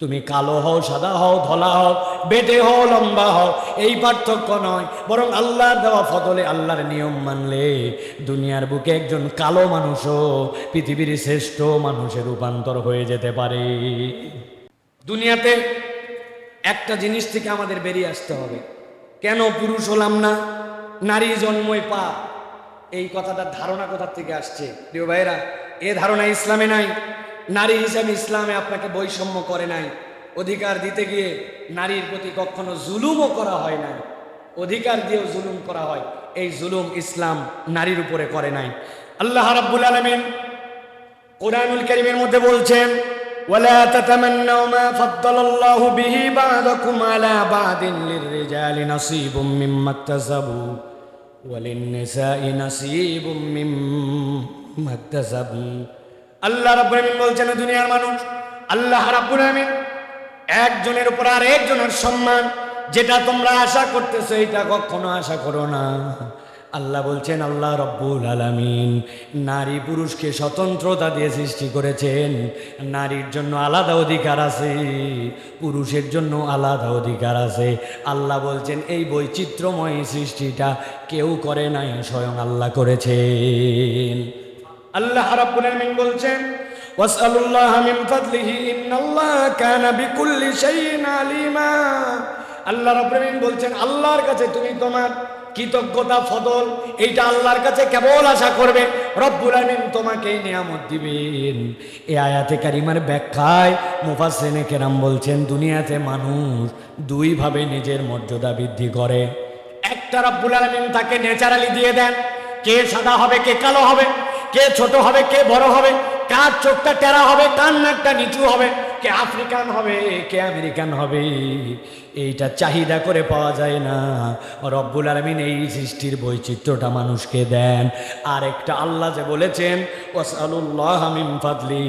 তুমি কালো হও, সাদা হও, ধলা হও, বেটে হও, লম্বা হও, এই পার্থক্য নয়। বরং আল্লাহর দেওয়া ফদলে আল্লাহর নিয়ম মানলে দুনিয়ার বুকে একজন কালো মানুষও পৃথিবীর শ্রেষ্ঠ মানুষের রূপান্তর হয়ে যেতে পারে। দুনিয়াতে একটা জিনিস থেকে আমাদের বেরিয়ে আসতে হবে। কেন পুরুষ হলাম না? নারী জন্মই পা এই কথাটার ধারণা কোথার থেকে আসছে? প্রিয় ভাইরা এ ধারণা ইসলামে নাই। নারী হিসাবে ইসলামে আপনাকে বৈষম্য করে নাই অধিকার দিতে গিয়ে নারীর প্রতি কখনো জুলুমও করা হয় নাই অধিকার দিয়েও জুলুম করা হয় এই জুলুম ইসলাম নারীর উপরে করে নাই আল্লাহ রাব্বুল আলামিন কোরআনুল কারীমের মধ্যে বলছেন ولا تتمنوا ما فضل الله به بعضكم على بعض للرجال نصيب مما اكتسبوا وللنساء نصيب مما اكتسبوا আল্লাহ রাব্বুল বলছেন দুনিয়ার মানুষ, আল্লাহ রাব্বুল আলামিন একজনের উপর আর একজনের সম্মান, যেটা তোমরা আশা করতেছো এটা কখনো আশা করো না। আল্লাহ বলছেন, আল্লাহ রব্বুল আলামিন নারী পুরুষকে স্বতন্ত্রতা দিয়ে সৃষ্টি করেছেন। নারীর জন্য আলাদা অধিকার আছে, পুরুষের জন্য আলাদা অধিকার আছে। আল্লাহ বলছেন, এই বৈচিত্র্যময় সৃষ্টিটা কেউ করে নাই, স্বয়ং আল্লাহ করেছেন। আল্লাহ রাব্বুল আলামিন বলছেন, ওয়াসআলুল্লাহ মিন ফাদলিহি, ইন্নাল্লাহ কানা বিকুল্লি শাইইন আলিমা। আল্লাহ রাব্বুল আলামিন বলছেন, আল্লাহর কাছে তুমি তোমার কৃতজ্ঞতা, ফদল, এইটা আল্লাহর কাছে কেবল আশা করবে। রব্বুল আলামিন তোমাকে নিয়ামত দিবেন। এই আয়াতে কারিমার ব্যাখ্যায় মুফাসসিনে কেরাম বলছেন, দুনিয়াতে মানুষ দুইভাবে নিজের মর্যাদা বৃদ্ধি করে। একটা রব্বুল আলামিন তাকে ন্যাচারালি দিয়ে দেন, কে সাদা হবে, কে কালো হবে। কে ছোট হবে কে বড় হবে কার চোখটা টেরা হবে কার নাকটা নিচু হবে। কে আফ্রিকান হবে, কে আমেরিকান হবে, এইটা চাহিদা করে পাওয়া যায় না। রব্বুল আলমিন এই সৃষ্টির বৈচিত্র্যটা মানুষকে দেন। আর একটা আল্লাহ যে বলেছেন ওসালুল্লাহ মিন ফাদলি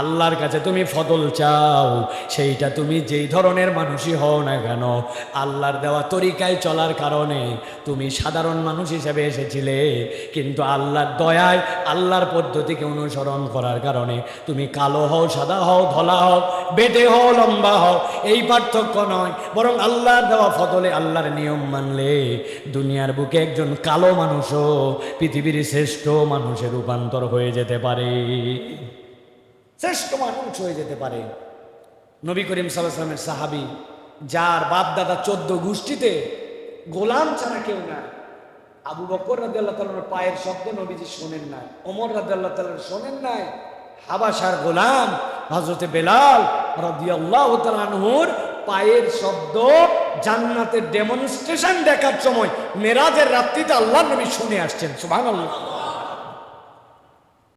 আল্লাহর কাছে তুমি ফদল চাও, সেইটা তুমি যেই ধরনের মানুষই হও না কেন, আল্লাহর দেওয়া তরিকায় চলার কারণে তুমি সাধারণ মানুষ হিসেবে এসেছিলে। কিন্তু আল্লাহর দয়ায়, আল্লাহর পদ্ধতিকে অনুসরণ করার কারণে তুমি কালো হও, সাদা হও, ধলা হও বেটে হও, লম্বা হও। এই পার্থক্য নয়, বরং আল্লাহর দেওয়া ফদলে আল্লাহর নিয়ম মানলে দুনিয়ার বুকে একজন কালো মানুষও পৃথিবীর শ্রেষ্ঠ মানুষের রূপান্তর হয়ে যেতে পারে। শ্রেষ্ঠ মানুষ হয়ে যেতে পারে। নবী করিম সাল্লামের সাহাবি, যার বাপ দাদা চোদ্দ গোষ্ঠীতে গোলাম ছাড়া কেউ না আবু বকর রাদিয়াল্লাহু তাআলার পায়ের শব্দ নবীজি শোনেন নাই, ওমর রাদিয়াল্লাহু তাআলার শোনেন নাই হাবাসার গোলাম হজরতে বেলাল রাদিয়াল্লাহু তাআলা আনহুর পায়ের শব্দ জান্নাতের ডেমনস্ট্রেশন দেখার সময়, মেরাজের রাত্রিতে আল্লাহ নবী শুনে আসছেন, সুবহানাল্লাহ।